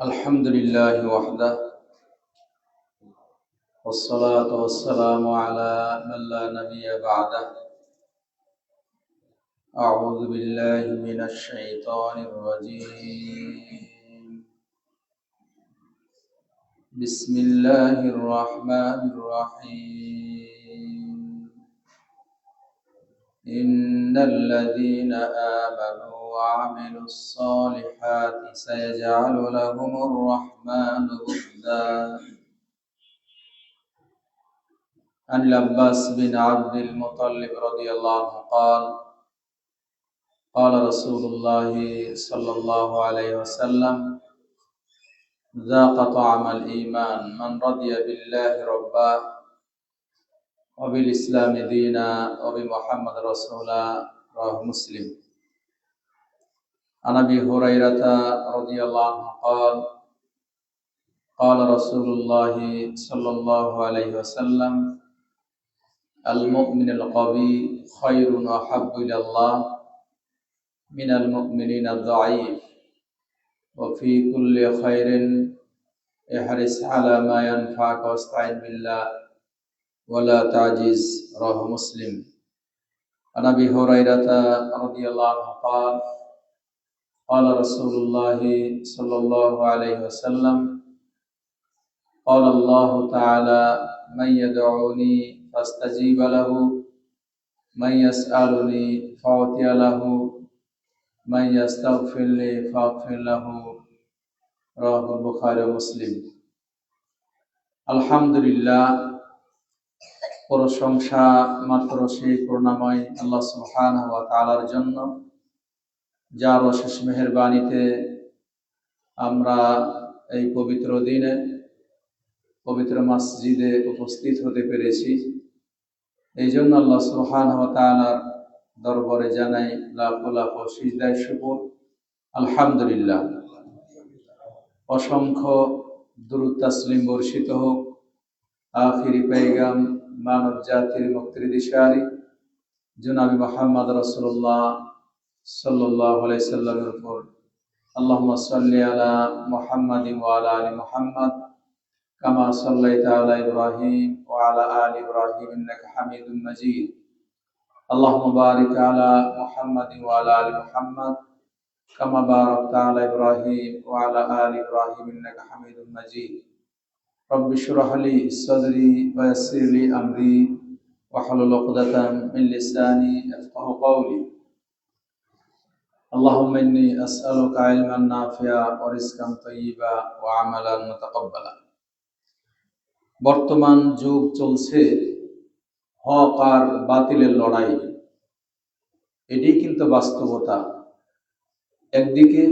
الحمد لله وحده والصلاة والسلام على من لا نبي بعده. أعوذ بالله من الشيطان الرجيم. بسم الله الرحمن الرحيم. إن الذين آمنوا وعملوا الصالحات سيجعل لهم الرحمن ودا عن العباس بن عبد المطلب رضي الله عنه قال قال رسول الله صلى الله عليه وسلم ذاق طعم الإيمان من رضي بالله ربا وبالإسلام دينا وبمحمد رسولا. رواه مسلم. عن أبي هريرة رضي الله عنه قال قال رسول الله صلى الله عليه وسلم المؤمن القوي خير واحب إلى الله من المؤمنين الضعيف وفي كل خير احرص على ما ينفعك واستعن بالله ولا تعجز رواه مسلم. عن أبي هريرة رضي الله عنه قال قال رسول الله صلى الله عليه وسلم قال الله تعالى من يدعوني فاستجيب له من يسألني فأعطي له من يستغفر لي فأغفر له رواه البخاري ومسلم আলহামদুলিল্লাহ প্রশংসা মাত্র সেই করুণাময় আল্লাহ সুবহানাহু ওয়া তাআলার জন্য যার অশেষ মেহরবানিতে আমরা এই পবিত্র দিনে, পবিত্র মসজিদে উপস্থিত হতে পেরেছি। এই জন্য আল্লাহ সুহান তালার দরবারে জানাই লাখ লাখ সিজদায় শুকুর। আলহামদুলিল্লাহ। অসংখ্য দুরুদ তাসলিম বর্ষিত হোক, আখিরি পেগাম মানব জাতির মুক্তির দিশারি। জনাবি মোহাম্মদ রসুল্লাহ সাল্লাল্লাহু আলাইহি সাল্লামের উপর আল্লাহুম্মা সাল্লি আলা মুহাম্মাদিন ওয়া আলা আলি মুহাম্মাদ কামা সাল্লাইতা আলা ইব্রাহিম ওয়া আলা আলি ইব্রাহিম ইন্নাকা হামিদুম মাজিদ আল্লাহুম্মা বারিক আলা মুহাম্মাদিন ওয়া আলা আলি মুহাম্মাদ কামা বারাকতা আলা ইব্রাহিম ওয়া আলা আলি ইব্রাহিম ইন্নাকা হামিদুম মাজিদ رب اشرح لي صدري ويسر لي امري واحلل عقدة من لساني يفقهوا قولي اللهم إني أسألك علما نافعا ورزقا طيبا وعملا متقبلا বর্তমান যুগ চলছে হক আর বাতিলের লড়াই এটি কিন্তু বাস্তবতা একদিকে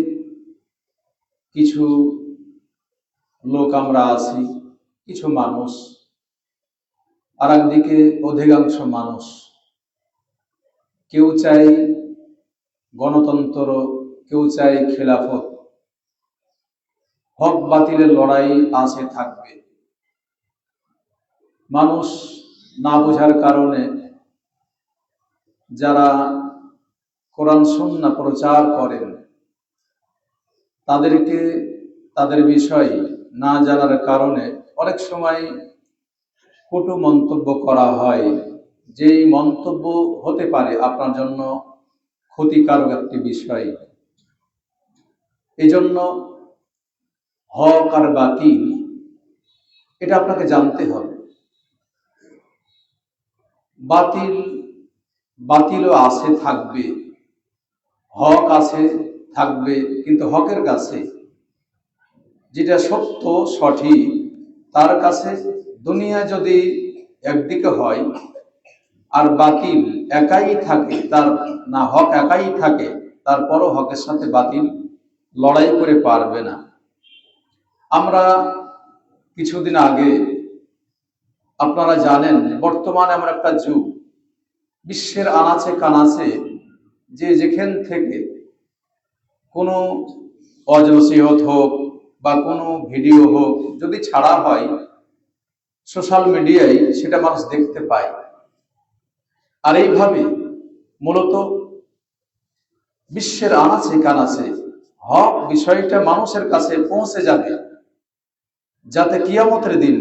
কিছু লোক আমরা আছি কিছু মানুষ আর একদিকে অধিকাংশ মানুষ কেউ চাই গণতন্ত্র কেউ চায় খেলাফত। হক বাতিলের লড়াই আছে, থাকবে। মানুষ না বোঝার কারণে যারা কোরআন, সন্না প্রচার করেন, তাদেরকে তাদের বিষয় না জানার কারণে অনেক সময় কটু মন্তব্য করা হয়। যেই মন্তব্য হতে পারে আপনার জন্য ক্ষতিকারক একটি বিষয়। এজন্য হক আর বাতিল, এটা আপনাকে জানতে হবে। বাতিল, বাতিলও আছে, থাকবে। হক আছে, থাকবে, কিন্তু হকের কাছে যেটা সত্য, সঠিক, তার কাছে দুনিয়া যদি একদিকে হয় আর বাতিল একাই থাকে, তার না হক একাই থাকে, তারপরও হকের সাথে বাতিল লড়াই করে পারবে না। আমরা কিছুদিন আগে, আপনারা জানেন, বর্তমানে আমরা একটা যুগ, বিশ্বের আনাচে কানাচে, যে যেখান থেকে কোনো অজনসিহত হোক বা কোনো ভিডিও হোক, যদি ছাড়া হয়, সোশ্যাল মিডিয়ায় সেটা মানুষ দেখতে পায়। আর এইভাবে মূলত বিশ্বের আনাচে কানাচে হক বিষয়টা মানুষের কাছে পৌঁছে যাবে, যাতে কিয়ামতের দিন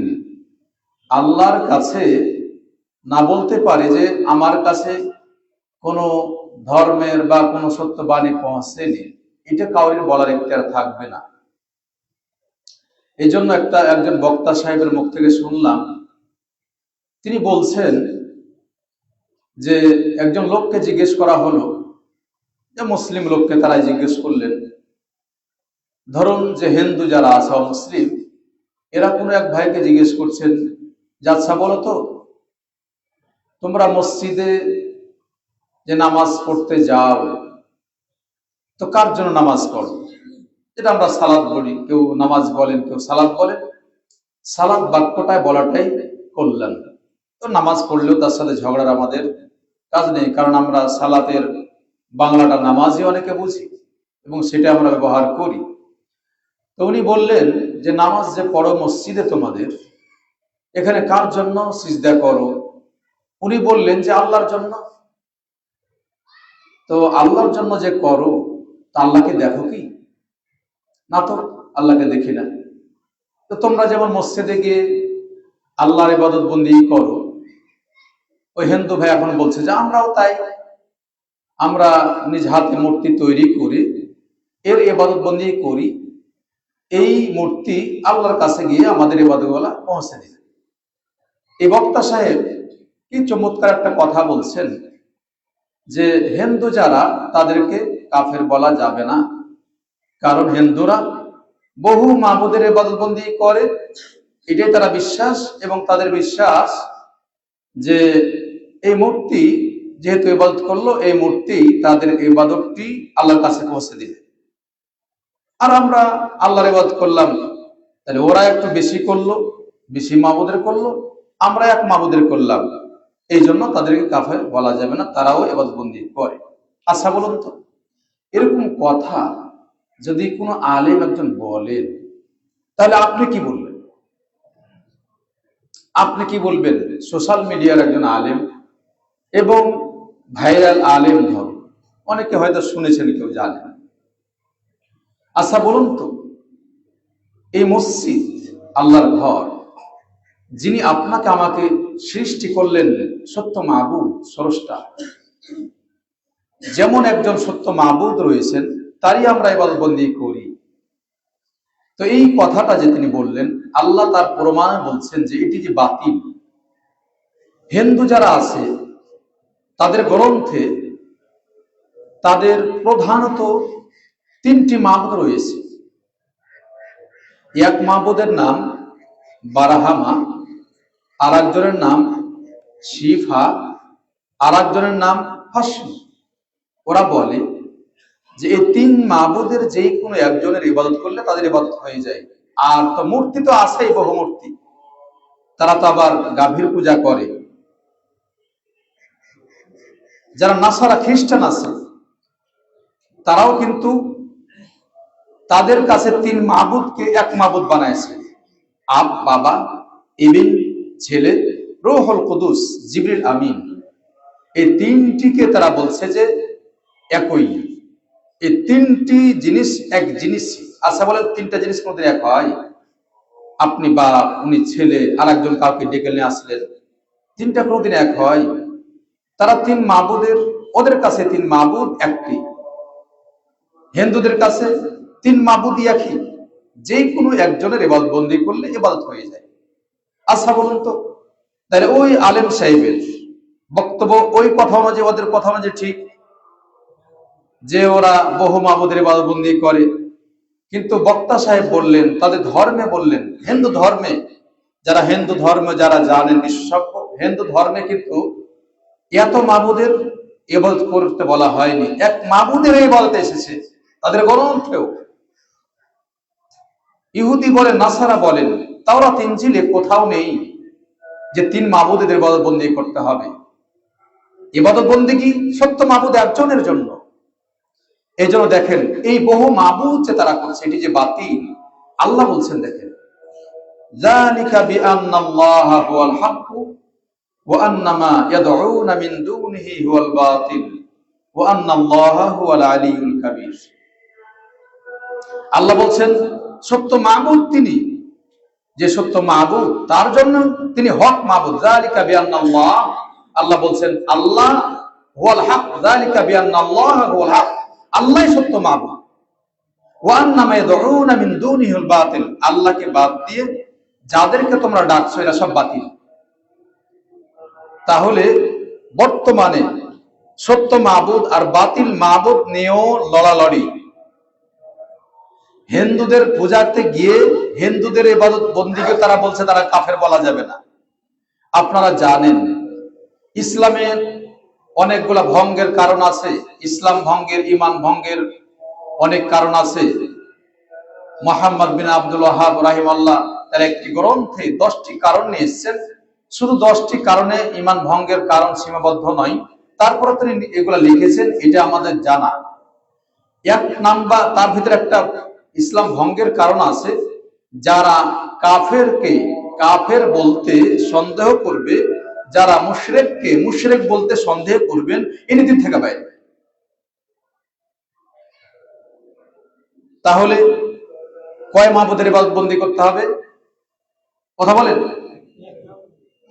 আল্লাহর কাছে না বলতে পারে যে আমার কাছে কোনো ধর্মের বা কোনো সত্য বাণী পৌঁছেনি। এটা কাউরির বলার ইখতিয়ার থাকবে না। এই জন্য একটা একজন বক্তা সাহেবের মুখ থেকে শুনলাম, তিনি বলছেন যে একজন লোককে জিজ্ঞেস করা হলো, যে মুসলিম লোককে তারা জিজ্ঞেস করলেন, ধরুন যে হিন্দু যারা আছে মুসলিম এরা কোনো এক ভাইকে জিজ্ঞেস করছেন যে আচ্ছা বলো তো, তোমরা মসজিদে যে নামাজ পড়তে যাও, তো কার জন্য নামাজ পড়ো? যেটা আমরা সালাদ বলি, কেউ নামাজ বলেন, কেউ সালাদ বলেন। সালাদ বাক্যটায় বলাটাই করলেন তো নামাজ পড়লেও তার সাথে ঝগড়ার আমাদের কাজ নেই, কারণ আমরা সালাতের বাংলাটা নামাজই অনেকে বুঝি এবং সেটা আমরা ব্যবহার করি। তো উনি বললেন যে, নামাজ যে পড়ো মসজিদে তোমাদের, এখানে কার জন্য সিজদা করো? উনি বললেন যে, আল্লাহর জন্য। তো আল্লাহর জন্য যে করো, তা আল্লাহকে দেখো কি? না তো, আল্লাহকে দেখি না। তো তোমরা যেমন মসজিদে গিয়ে আল্লাহর ইবাদত বন্দি করো ওই হিন্দু ভাই এখন বলছে যে, আমরাও তাই। আমরা নিজ হাতে মূর্তি তৈরি করি, এর ইবাদত বন্দি করি। এই মূর্তি আল্লাহর কাছে গিয়ে আমাদের ইবাদতগুলা পৌঁছে দিবে। এই বক্তা সাহেব কি চমৎকার একটা কথা বলছেন যে, হিন্দু যারা, তাদেরকে কাফের বলা যাবে না। কারণ হিন্দুরা বহু মাহবুদের ইবাদতবন্দি করে। এটাই তারা বিশ্বাস এবং তাদের বিশ্বাস যে এই মূর্তি যেহেতু ইবাদত করল, এই মূর্তি তাদের ইবাদতটি আল্লাহর কাছে পৌঁছে দিবে। আর আমরা আল্লাহর ইবাদত করলাম, তাহলে ওরা একটু বেশি করল, বেশি মাহবুদের করল, আমরা এক মাহবুদের করলাম। এই জন্য তাদেরকে কাফের বলা যাবে না, তারাও এবাদবন্দি করে। আচ্ছা বলুন তো, এরকম কথা যদি কোনো আলেম একজন বলেন তাহলে আপনি কি বলবেন? আপনি কি বলবেন? সোশ্যাল মিডিয়ার একজন আলেম এবং ভাইরাল আলেম ধর অনেকে হয়তো শুনেছেন, কেউ জানেন। আচ্ছা বলুন তো, এই মসজিদ, আল্লাহর ঘর, যিনি আপনাকে আমাকে সৃষ্টি করলেন সত্য মাহবুদ স্রষ্টা, যেমন একজন সত্য মাহবুদ রয়েছেন, তারই আমরা ইবাদতবন্দি করি। তো এই কথাটা যে তিনি বললেন, আল্লাহ তার প্রমাণে বলছেন যে এটি যে বাতিল। হিন্দু যারা আছে তাদের গ্রন্থে তাদের প্রধানত তিনটি মাহবুদ রয়েছে। এক মাহবুদের নাম বারাহামা আর একজনের নাম শিফা আর একজনের নাম হাসম। ওরা বলে যে এই তিন মাহবুদের যে কোনো একজনের ইবাদত করলে তাদের ইবাদত হয়ে যায়। আর তো মূর্তি তো আছেই বহুমূর্তি তারা তো আবার গাভীর পূজা করে। যারা নাসারা খ্রিস্টান আছে, তারাও কিন্তু তাদের কাছে তিন মাহবুদকে এক মাহবুদ বানাইছে। আব, বাবা, ইবিন, ছেলে, রোহল কুদুস, জিবরিল আমিন। এই তিনটিকে তারা বলছে যে একই। এই তিনটি জিনিস এক জিনিস। আচ্ছা বলেন, তিনটা জিনিস কোনদিন এক হয়? আপনি বা উনি ছেলে আর একজন কাউকে ডেকে নিয়ে আসলেন। তিনটা কোনদিন এক হয়? তারা তিন মাহবুদের ওদের কাছে তিন মাহবুদ একটি। হিন্দুদের কাছে তিন মাহবুদই একই। যে কোনো একজনের এবাদত বন্দি করলে এবাদত হয়ে যায়। আচ্ছা বলুন তো। তাহলে ওই আলেম সাহেবের বক্তব্য, ওই কথা অনুযায়ী, ওদের কথা অনুযায়ী ঠিক? যে ওরা বহু মাহবুদের ইবাদতবন্দি করে। কিন্তু বক্তা সাহেব বললেন, তাদের ধর্মে বললেন, হিন্দু ধর্মে, যারা হিন্দু ধর্ম যারা জানেন বিশেষজ্ঞ হিন্দু ধর্মে কিন্তু এত মাহবুদের ইবাদত করতে বলা হয়নি। এক মাহবুদের ইবাদত এসেছে। তাদের গ্রন্থেও। ইহুদি বলেন, নাসারা বলেন তাওরা তিন জিলে কোথাও নেই যে তিন মাহবুদের ইবাদত বন্দি করতে হবে। ইবাদত বন্দি কি সত্য মাহবুদ একজনের জন্য? এই জন্য দেখেন, এই বহু মাহবুদ যে তারা করছে, এটি যে বাতিল, আল্লাহ বলছেন, দেখেন। আন্নামা ইয়াদউনা মিন দুনিহি হুয়াল বাতিল ওয়া আন্নাল্লাহা হুয়াল আলিয়ুল কাবীর। আল্লাহ বলছেন, সত্য মাহবুদ তিনি। যে সত্য মাহবুদ তার জন্য তিনি হক মাহবুদ জালিকা বিআন্নাল্লাহ, আল্লাহ বলছেন, আল্লাহ হুয়াল হক। জালিকা বিআন্নাল্লাহ হুয়াল হক। আল্লাহই সত্য মাহবুদ ওয়ান্নামা ইয়াদউনা মিন দুনিহিল বাতিল। আল্লাহকে বাদ দিয়ে যাদেরকে তোমরা ডাকছো, এরা সব বাতিল। তাহলে বর্তমানে সত্য মাহবুদ আর বাতিল মাহবুদ নিয়েও লড়ালড়ি। হিন্দুদের পূজাতে গিয়ে হিন্দুদের এবাদত বন্দিকে তারা বলছে তারা কাফের বলা যাবে না। আপনারা জানেন ইসলামের অনেকগুলা ভঙ্গের কারণ আছে, ইসলাম ভঙ্গের ইমান ভঙ্গের অনেক কারণ আছে। মোহাম্মদ বিন আব্দুল ওয়াহাব রাহিমাল্লাহ তার একটি গ্রন্থে দশটি কারণ নিয়ে এসেছেন। শুধু দশটি কারণে ইমান ভঙ্গের কারণ সীমাবদ্ধ নয়, তারপরে তিনি এগুলা লিখেছেন, এটা আমাদের জানা। এক নাম্বার, তার ভিতরে একটা ইসলাম ভঙ্গের কারণ আছে, যারা কাফেরকে, কাফের বলতে সন্দেহ করবে, যারা মুশরেককে, মুশরেক বলতে সন্দেহ করবেন, ইনি দিন থেকে বাইরে। তাহলে কয় মাহবুদের বন্দি করতে হবে? কথা বলেন।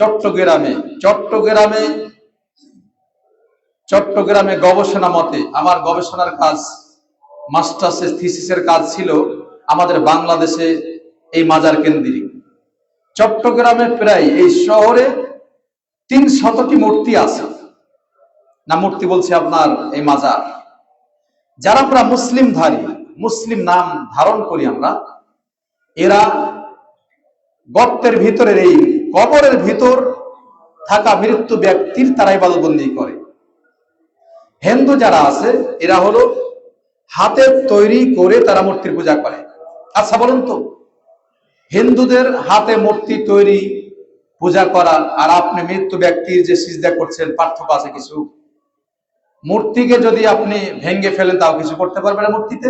চট্টগ্রামে চট্টগ্রামে চট্টগ্রামে গবেষণা মতে আমার গবেষণার কাজ মাস্টার্সের থিসিসের কাজ ছিল আমাদের বাংলাদেশে এই মাজার কেন্দ্রিক। চট্টগ্রামে প্রায় এই শহরে তিন শতটি মূর্তি আছে। না, মূর্তি বলছে আপনার এই মাজার। যারা আমরা মুসলিম ধারী মুসলিম নাম ধারণ করি আমরা, এরা গর্তের ভিতরের এই কবরের ভিতর থাকা মৃত্যু ব্যক্তির তারা ইবাদতবন্দি করে। হিন্দু যারা আছে, এরা হলো হাতে তৈরি করে তারা মূর্তির পূজা করে। আচ্ছা বলুন তো, হিন্দুদের হাতে মূর্তি তৈরি পূজা করা আর আপনি মৃত্যু ব্যক্তির যে সিজদা করছেন, পার্থক্য আছে কিছু? মূর্তিকে যদি আপনি ভেঙ্গে ফেলেন, তাও কিছু করতে পারবে না মূর্তিতে?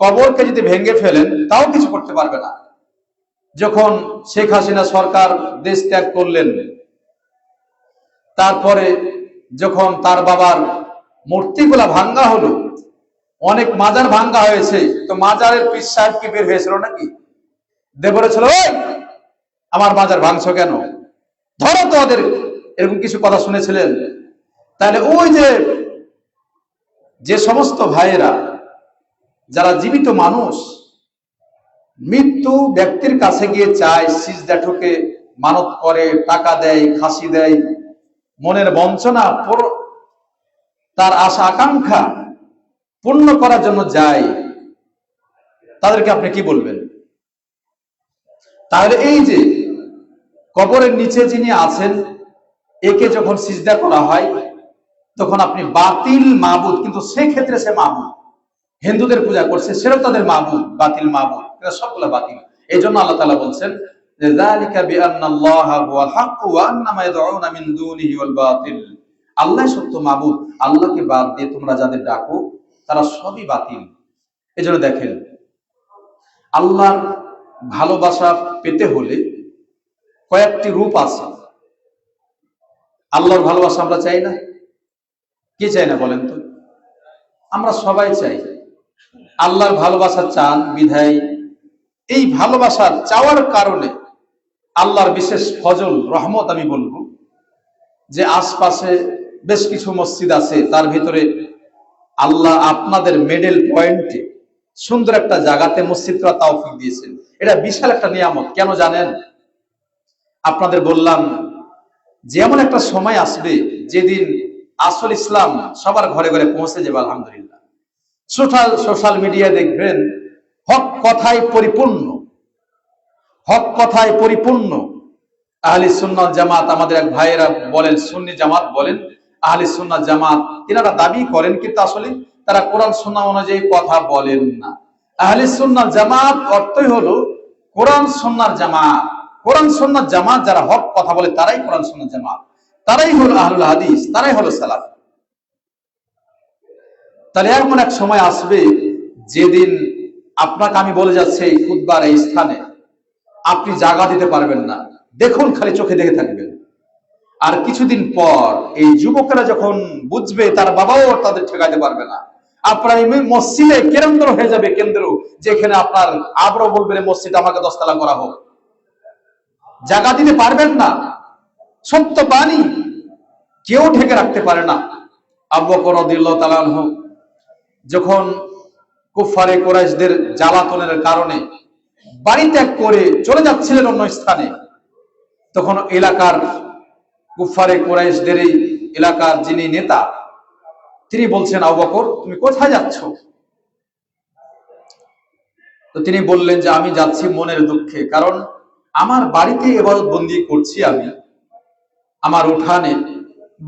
কবরকে যদি ভেঙ্গে ফেলেন, তাও কিছু করতে পারবে না। যখন শেখ হাসিনা সরকার দেশ ত্যাগ করলেন তারপরে যখন তার বাবার মূর্তিগুলা ভাঙ্গা হলো অনেক মাজার ভাঙ্গা হয়েছে তো মাজারের পিস সাহেব কি বের হয়েছিল নাকি? দে বলেছিল "ওই, আমার মাজার ভাঙছো কেন? ধরো তো ওদের এরকম কিছু কথা শুনেছিলেন। তাহলে ওই যে যে সমস্ত ভাইয়েরা যারা জীবিত মানুষ মৃত্যু ব্যক্তির কাছে গিয়ে চায়, সিজদা ঠুকে, মানত করে, টাকা দেয়, খাসি দেয়, মনের বঞ্চনা তার আশা, আকাঙ্ক্ষা পূর্ণ করার জন্য যায়। তাদেরকে আপনি কি বলবেন? তাহলে এই যে কবরের নিচে যিনি আছেন, একে যখন সিজদা করা হয়, তখন আপনি বাতিল মাবুদ, কিন্তু সেক্ষেত্রে সে মাবুদ। হিন্দুদের পূজা করছে সেটাও তাদের মাবুদ, বাতিল মাবুদ। সবগুলো বাতিল। এই জন্য আল্লাহ তাআলা বলছেন আল্লাহ সত্য মাবুদ। আল্লাহকে বাদ দিয়ে তোমরা যাদের ডাকো, তারা সবই বাতিল। দেখেন, আল্লাহর ভালোবাসা পেতে হলে কয়েকটি রূপ আছে। আল্লাহর ভালোবাসা আমরা চাই না। কে চাই না বলেন তো? আমরা সবাই চাই। আল্লাহর ভালোবাসা চান বিধায় এই ভালোবাসার চাওয়ার কারণে আল্লাহর বিশেষ ফজল, রহমত আমি বলব। যে আশপাশে বেশ কিছু মসজিদ আছে, তার ভিতরে আল্লাহ আপনাদের মেডেল পয়েন্টে সুন্দর একটা জায়গাতে মসজিদ করা তাওফিক দিয়েছেন। এটা বিশাল একটা নিয়ামত, কেন জানেন? আপনাদের বললাম যে এমন একটা সময় আসবে যেদিন আসল ইসলাম সবার ঘরে ঘরে পৌঁছে যাবে, আলহামদুলিল্লাহ। সোশ্যাল সোশ্যাল মিডিয়া দেখবেন হক কথায় পরিপূর্ণ। হক কথায় পরিপূর্ণ। আহলি সুন্নাত জামাত, আমাদের এক ভাইয়েরা বলেন, সুন্নি জামাত বলেন, আহলি সুন্নাত জামাত এনারা দাবি করেন, কিন্তু আসলে তারা কোরআন সুন্নাহ অনুযায়ী কথা বলেন না। আহলে সুন্নাত জামাত অর্থই হলো কোরআন সুন্নার জামাত। কোরআন সুন্নার জামাত যারা হক কথা বলে, তারাই কোরআন সুন্নার জামাত। তারাই হলো আহলুল হাদিস, তারাই হলো সালাফ। তাহলে এমন এক সময় আসবে, যেদিন আপনাকে আমি বলে যাচ্ছি এই খুদবার এই স্থানে। আপনি জাগা দিতে পারবেন না। দেখুন, খালি চোখে দেখে থাকবেন। আর কিছুদিন পর এই যুবকেরা যখন বুঝবে, তার বাবাও তাদের ঠেকাইতে পারবে না। আপনার এই মসজিদে কেন্দ্র হয়ে যাবে কেন্দ্র, যেখানে আপনার আবরো বলবেন মসজিদ আমাকে দশতলা করা হোক। জায়গা দিতে পারবেন না। সত্য বাণী কেউ ঢেকে রাখতে পারে না। আব্বু বকর রাদিয়াল্লাহু তাআলা আনহু যখন কুফারে কোরাইশদের জ্বালাতনের কারণে বাড়ি ত্যাগ করে চলে যাচ্ছিলেন অন্য স্থানে। তখন এলাকার কুফারে কোরাইশদের এই এলাকার যিনি নেতা, তিনি বলছেন, আবু বকর, তুমি কোথায় যাচ্ছ? তো তিনি বললেন যে, আমি যাচ্ছি মনের দুঃখে, কারণ আমার বাড়িতে এবারত বন্দি করছি আমি। আমার উঠানে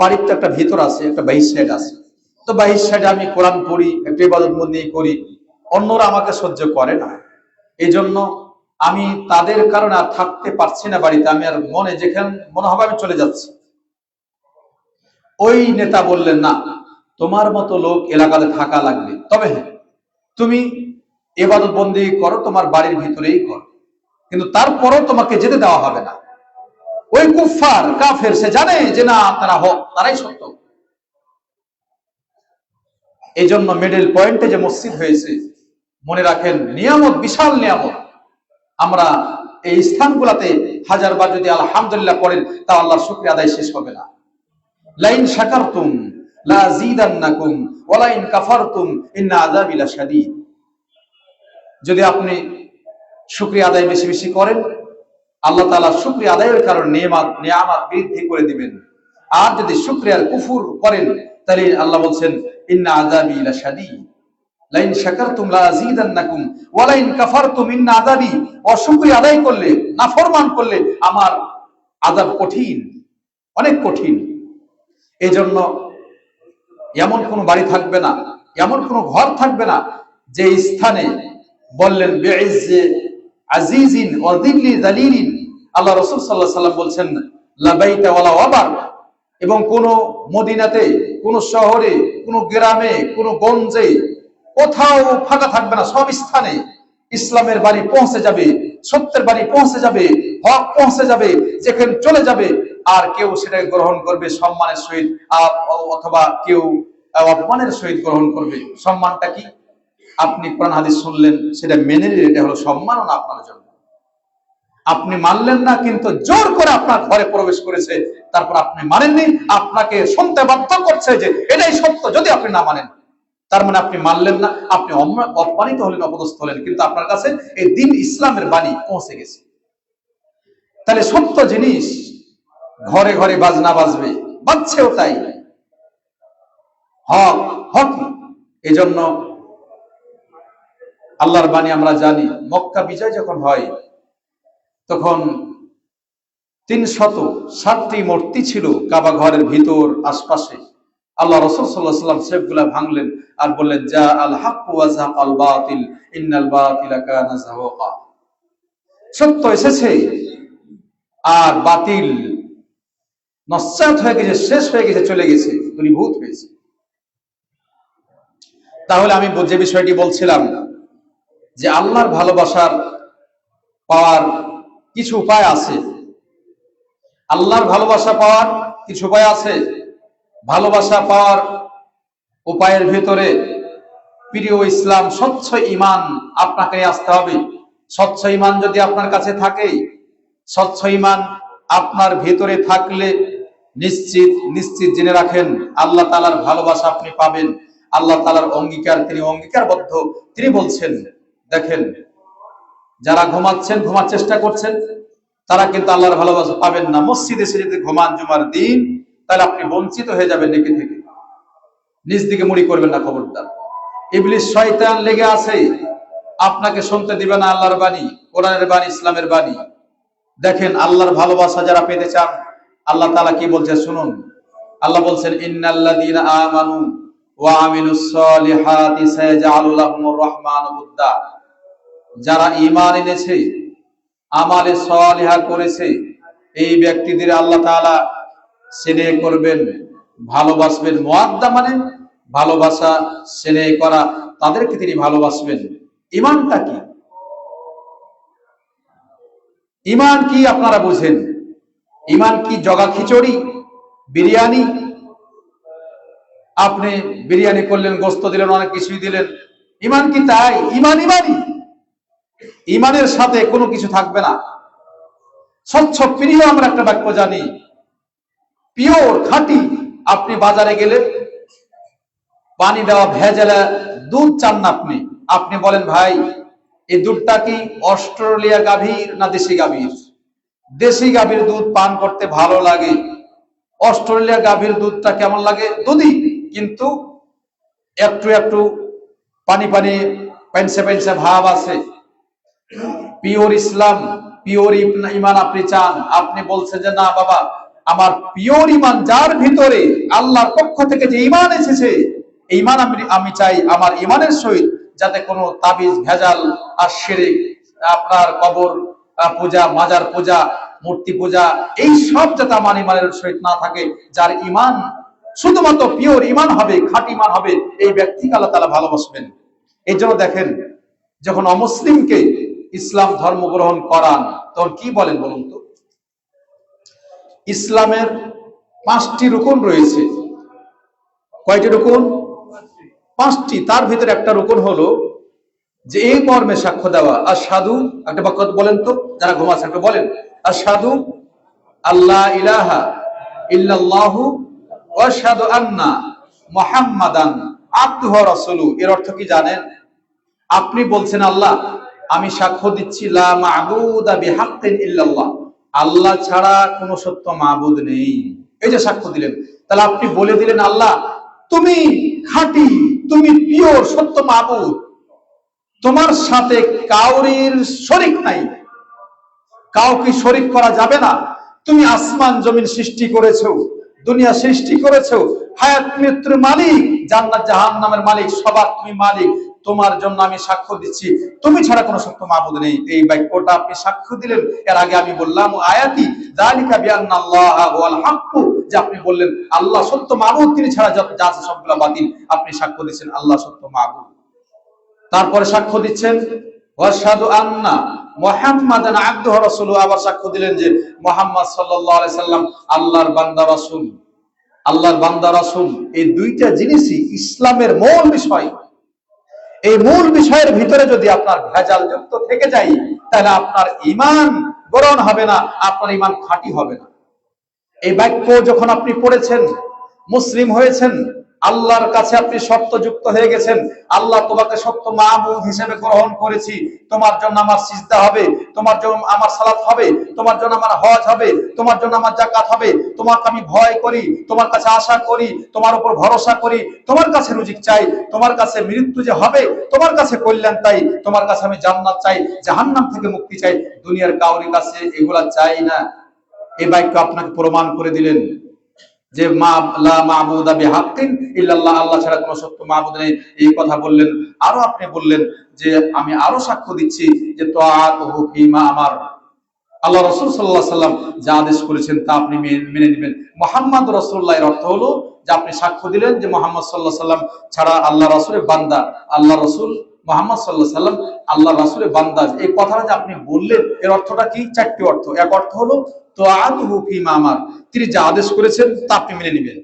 বাড়িতে একটা ভিতর আছে, একটা বাইশ সাইড আছে। তো বাইশ সাইডে আমি কোরআন পড়ি, একটা ইবাদত বন্দি করি অন্যরা আমাকে সহ্য করে না। এই জন্য আমি তাদের কারণে আর থাকতে পারছি না বাড়িতে। আমি আর মনে যেখানে মনে হবে আমি চলে যাচ্ছি। ওই নেতা বললেন, না, তোমার মতো লোক এলাকাতে থাকা লাগবে। তবে হ্যাঁ তুমি এবাদত বন্দি করো, তোমার বাড়ির ভিতরেই করো। কিন্তু তারপরও তোমাকে যেতে দেওয়া হবে না। ওই কুফার কাফের, সে জানে যে না তারা হক, তারাই সত্য। এই জন্য মিডল পয়েন্টে যে মসজিদ হয়েছে মনে রাখেন, নিয়ামত, বিশাল নিয়ামত। আমরা এই স্থানগুলাতে হাজার বার যদি আলহামদুলিল্লাহ পড়েন তা আল্লাহর শুক্রিয়া আদায় শেষ হবে না। লাইন শাকারতুম, লা জিদান্নাকুম ওয়ালাইন কাফারতুম, ইন্না আযাবি লাশাদীদ। যদি আপনি শুক্রিয়া আদায় বেশি বেশি করেন, আল্লাহ তাআলা শুক্রিয়া আদায়ের কারণে নিয়ামত নিয়ামত বৃদ্ধি করে দিবেন। আর যদি শুক্রিয়ার কুফুর করেন, তাহলে আল্লাহ বলছেন, ইন্না আযাবি লাশাদীদ। লাইন শাকারতুম লা আযীদান্নাকুম, ওয়া লাইন কাফারতুম ইন্না আযাবি। অশুকরিয়া আদায় করলে, নাফরমান করলে আমার আযাব কঠিন, অনেক কঠিন। এই জন্য এমন কোনো বাড়ি থাকবে না, এমন কোনো ঘর থাকবে না, যে স্থানে বললেন, বেইজ্জে আজিজিন ওয়া যিল্লি যালিলিন আল্লাহ রাসূল সাল্লাল্লাহু আলাইহি বলছেন, লা বাইতা ওয়ালা ওয়াবার। এবং কোন মদিনাতে, কোন শহরে, কোন গ্রামে, কোন গঞ্জে কোথাও ফাঁকা থাকবে না, সব স্থানে ইসলামের বাড়ি পৌঁছে যাবে, সত্যের বাড়ি পৌঁছে যাবে, হক পৌঁছে যাবে, যেখানে চলে যাবে, আর কেউ সেটাকে গ্রহণ করবে সম্মানের সহিত অথবা কেউ অপমানের সহিত গ্রহণ করবে। সম্মানটা কি? আপনি কোরআন হাদিস শুনলেন, সেটা মেনে নিলেন, এটা হলো সম্মাননা আপনার জন্য। আপনি মানলেন না, কিন্তু জোর করে আপনার ঘরে প্রবেশ করেছে, তারপর আপনি মানেননি, আপনাকে শুনতে বাধ্য করছে যে এটাই সত্য, যদি আপনি না মানেন। তার মানে আপনি মানলেন না, আপনি অপমানিত হলেন, অপদস্থ হলেন, কিন্তু আপনার কাছে এই দিন ইসলামের বাণী পৌঁছে গেছে। তাহলে সত্য জিনিস, ঘরে ঘরে বাজনা বাজবে, বাজছেও তাই। হক হক এই জন্য আল্লাহর বাণী আমরা জানি, মক্কা বিজয় যখন হয়, তখন তিন শত ষাটটি মূর্তি ছিল কাবা ঘরের ভিতর, আশপাশে। আল্লাহ রসুল সাল্লাহ সাল্লাম সেফগুলা ভাঙলেন আর বললেন, যা আল হাক আল বাতিল, ইন্নাল বাতিলা সত্য এসেছে। আর বাতিল নস্যাৎ হয়ে গেছে, শেষ হয়ে গেছে, চলে গেছে, দূরীভূত হয়েছে। তাহলে আমি যে বিষয়টি বলছিলাম যে আল্লাহর ভালোবাসার পাওয়ার কিছু উপায় আছে। আল্লাহর ভালোবাসা পাওয়ার কিছু উপায় আছে। ভালোবাসা পাওয়ার উপায়ের ভেতরে প্রিয় ইসলাম, স্বচ্ছ ইমান আপনাকে আসতে হবে। স্বচ্ছ ইমান যদি আপনার কাছে থাকে, স্বচ্ছ ইমান আপনার ভেতরে থাকলে নিশ্চিত নিশ্চিত জেনে রাখেন, আল্লাহ তালার ভালোবাসা আপনি পাবেন। আল্লাহ তালার অঙ্গীকার, তিনি অঙ্গীকারবদ্ধ, তিনি বলছেন, দেখেন, যারা ঘুমাচ্ছেন, ঘুমার চেষ্টা করছেন, তারা কিন্তু আল্লাহর ভালোবাসা পাবেন না। মসজিদে এসে যদি ঘুমান জুমার দিন তাহলে আপনি বঞ্চিত হয়ে যাবেন নেকি থেকে। নিজ দিকে মুড়ি করবেন না খবরদার। ইবলিশ শয়তান লেগে আছে। আপনাকে শুনতে দিবে না আল্লাহর বাণী, কোরআনের বাণী, ইসলামের বাণী। দেখেন আল্লাহর ভালোবাসা যারা পেতে চান, আল্লাহ তাআলা কি বলছে শুনুন। আল্লাহ বলছেন আমানু যারা ইমান এনেছে সলিহা করেছে, এই ব্যক্তিদের আল্লাহ তাআলা স্নেহ করবেন, ভালোবাসবেন। মোয়াদ্দা মানে ভালোবাসা স্নেহ করা। তাদেরকে তিনি ভালোবাসবেন। ইমানটা কি? ইমান কি আপনারা বুঝেন? ইমান কি জগা খিচুড়ি, বিরিয়ানি? আপনি বিরিয়ানি করলেন, গোস্ত দিলেন, অনেক কিছুই দিলেন। ইমান কি তাই? ইমান ইমানই ইমানের সাথে কোনো কিছু থাকবে না। স্বচ্ছ প্রিয় আমরা একটা বাক্য জানি পিওর খাঁটি। আপনি বাজারে গেলে পানি দেওয়া ভেজালা দুধ চান না আপনি। আপনি বলেন, ভাই, এই দুধটা কি অস্ট্রেলিয়া গাভীর না দেশি গাভীর? দেশি গাভীর দুধ পান করতে ভালো লাগে। অস্ট্রেলিয়া গাভীর দুধটা কেমন লাগে? দুধই। কিন্তু একটু একটু পানি পানি পেনসে পেনসে ভাব আছে। পিওর ইসলাম, পিওর ইমান আপনি চান। আপনি বলছেন যে, না বাবা আমার পিওর ইমান যার ভিতরে আল্লাহর পক্ষ থেকে যে ইমান এসেছে, এই ইমান আমি আমি চাই আমার ইমানের সহিত যাতে কোনো তাবিজ, ভেজাল আর শিরিক আপনার কবর পূজা, মাজার পূজা, মূর্তি পূজা, এই সব যাতে আমার ইমানের সহিত না থাকে, যার ইমান শুধুমাত্র পিওর ইমান হবে, খাঁটি ইমান হবে, এই ব্যক্তিকে আল্লাহ তালা ভালোবাসবেন। এই জন্য দেখেন, যখন অমুসলিমকে ইসলাম ধর্ম গ্রহণ করান, তখন কি বলেন বলুন তো? ইসলামের পাঁচটি রুকন রয়েছে। কয়টি রুকন? পাঁচটি। তার ভিতরে একটা রুকন হলো যে এই মর্মে সাক্ষ্য দেওয়া আর সাধু একটা বাক্য বলেন তো, যারা ঘুমাচ্ছেন একটু বলেন আর সাধু আল্লাহ ইলাহা ইল্লাল্লাহু ওয়াশহাদু আন্না মুহাম্মাদান আবদুহু রাসূলু এর অর্থ কি জানেন? আপনি বলছেন, আল্লাহ, আমি সাক্ষ্য দিচ্ছি, লা মা'বুদা বিহাক্কিন ইল্লাল্লাহ। আল্লাহ ছাড়া কোনো সত্য মাবুদ নেই। এই যে সাক্ষ্য দিলেন। তাহলে আপনি বলে দিলেন, আল্লাহ, তুমি খাঁটি, তুমি পিওর, সত্য মাবুদ। তোমার সাথে কাউরির শরিক নাই। কাউকে শরিক করা যাবে না। তুমি আসমান জমিন সৃষ্টি করেছ, দুনিয়া সৃষ্টি করেছ, হায়াত মৃত্যুর মালিক, জান্নাত জাহান্নামের মালিক, সবার তুমি মালিক। তোমার জন্য আমি সাক্ষ্য দিচ্ছি। তুমি ছাড়া কোনো সত্য মাহবুদ নেই। এই বাক্যটা আপনি সাক্ষ্য দিলেন। এর আগে আমি বললাম আয়াতি, যালিকা বিআন্নাল্লাহা যে আপনি বললেন, আল্লাহ সত্য মাহবুদ তিনি ছাড়া যা আছে সবগুলা বাতিল। আপনি সাক্ষ্য দিচ্ছেন আল্লাহ সত্য মাহবুদ তারপরে সাক্ষ্য দিচ্ছেন, ওয়াশহাদু আন্না মুহাম্মাদান আবদুহু রাসূলুহু। আবার সাক্ষ্য দিলেন যে, মুহাম্মদ সাল্লাল্লাহু আলাইহি সাল্লাম আল্লাহর বান্দা রাসূল। আল্লাহর বান্দা রাসূল। এই দুইটা জিনিসই ইসলামের মূল বিষয়। এই মূল বিষয়ের ভিতরে যদি আপনার ভেজাল যুক্ত থেকে যাই তাহলে আপনার ইমান গ্রহণ হবে না, আপনার ইমান খাঁটি হবে না। এই বাক্য যখন আপনি পড়েছেন, মুসলিম হয়েছেন, আল্লাহর কাছে আপনি সত্য যুক্ত হয়ে গেছেন, আল্লাহ তোমাকে সত্য মাহবুদ হিসেবে গ্রহণ করেছি, তোমার জন্য আমার সিজদা হবে তোমার জন্য আমার সালাত হবে, তোমার জন্য আমার হজ হবে, তোমার জন্য আমার জাকাত হবে, তোমাকে আমি ভয় করি, তোমার কাছে আশা করি, তোমার উপর ভরসা করি, তোমার কাছে রুজিক চাই, তোমার কাছে মৃত্যু যে হবে, তোমার কাছে কল্যাণ তাই তোমার কাছে আমি জান্নাত চাই, জাহান্নাম থেকে মুক্তি চাই, দুনিয়ার কাউরির কাছে এগুলা চাই না। এই বাক্য আপনাকে প্রমাণ করে দিলেন। যে মা ইল্লাল্লাহ, আল্লাহ ছাড়া কোনো সত্য মাবুদ নেই। এই কথা বললেন, আরও আপনি বললেন যে আমি আরও সাক্ষ্য দিচ্ছি যে তাআতুহু ফীমা আমার। আল্লাহ রাসূল আলাইহি সাল্লাম যা আদেশ করেছেন তা আপনি মেনে নেবেন। মুহাম্মদ রাসূলুল্লাহ এর অর্থ হলো যে আপনি সাক্ষ্য দিলেন যে মুহাম্মদ আলাইহি সাল্লাম ছাড়া আল্লাহ রাসূলের বান্দা, আল্লাহ রাসূল মোহাম্মদ সাল্লাহ সাল্লাম আল্লাহ রাসুলের বান্দাজ এই কথাটা যে আপনি বললেন, এর অর্থটা কি? চারটি অর্থ। এক অর্থ হলো তিনি যা আদেশ করেছেন, তা আপনি মেনে নেবেন।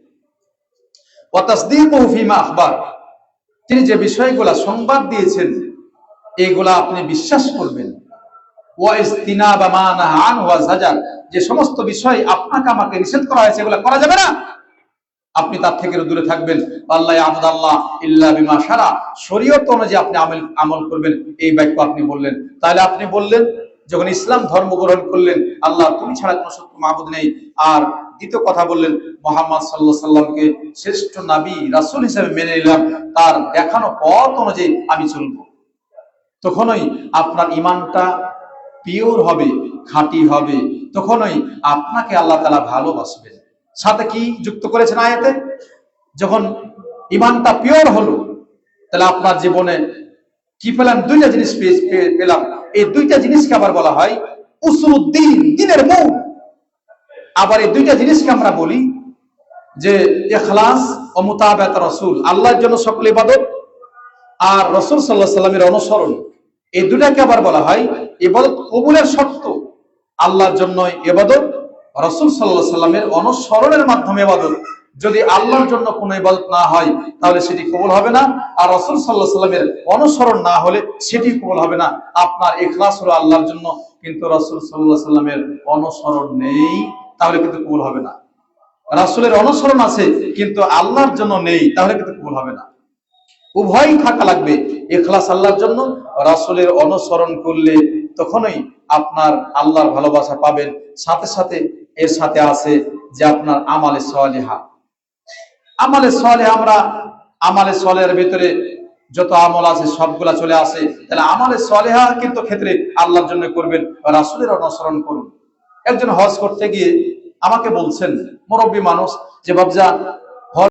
ওয়াতাসদীকুহু আখবার। তিনি যে বিষয়গুলা সংবাদ দিয়েছেন এইগুলা আপনি বিশ্বাস করবেন। যে সমস্ত বিষয় আপনাকে আমাকে নিষেধ করা হয়েছে, এগুলা করা যাবে না। আপনি তার থেকে দূরে থাকবেন। আল্লাহ আমল করবেন। এই বাক্য আপনি বললেন। তাহলে আপনি বললেন যখন ইসলাম ধর্ম গ্রহণ করলেন, আল্লাহ তুমি ছাড়া কোনো সত্য মাহবুদ নেই। আর দ্বিতীয় কথা বললেন, মোহাম্মদ সাল্লাহ সাল্লামকে শ্রেষ্ঠ নাবী, রাসূল হিসেবে মেনে নিলাম, তার দেখানো পথ অনুযায়ী আমি চলবো। তখনই আপনার ইমানটা পিওর হবে, খাঁটি হবে। তখনই আপনাকে আল্লাহ তালা ভালোবাসবেন। সাথে কি যুক্ত করেছেন আয়াতে? যখন ইমানটা পিওর হলো, তাহলে আপনার জীবনে কি পেলাম? দুইটা জিনিস পেলাম। এই দুইটা জিনিসকে আবার বলা হয় দিনের মূল আবার এই দুইটা জিনিসকে আমরা বলি যে এখলাস ও মুতাবাত রসুল, আল্লাহর জন্য সকল ইবাদত আর রসুল সাল্লাহ সাল্লামের অনুসরণ। এই দুটাকে আবার বলা হয় ইবাদত কবুলের শর্ত। আল্লাহর জন্য ইবাদত, রসুল সাল্লাহ সাল্লামের অনুসরণের মাধ্যমে ইবাদত। যদি আল্লাহর জন্য কোনো ইবাদত না হয়, তাহলে সেটি কবুল হবে না। আর রসুল সাল্লাহ সাল্লামের অনুসরণ না হলে সেটি কবুল হবে না। আপনার এখলাস হলো আল্লাহর জন্য, কিন্তু রসুল সাল্লাহ সাল্লামের অনুসরণ নেই, তাহলে কিন্তু কবুল হবে না। রাসুলের অনুসরণ আছে, কিন্তু আল্লাহর জন্য নেই, তাহলে কিন্তু কবুল হবে না। উভয়ই থাকা লাগবে এখলাস আল্লাহর জন্য। রাসুলের অনুসরণ করলে তখনই আপনার আল্লাহর ভালোবাসা পাবেন। সাথে সাথে এর সাথে আছে যে আপনার আমালে সালেহা। আমালে সলে আমরা, আমালে সলের ভিতরে যত আমল আছে, সবগুলা চলে আসে। তাহলে আমালে সলেহা কিন্তু ক্ষেত্রে আল্লাহর জন্য করবেন রাসুলের অনুসরণ করুন। একজন হজ করতে গিয়ে আমাকে বলছেন, মুরব্বী মানুষ, যে বাবজা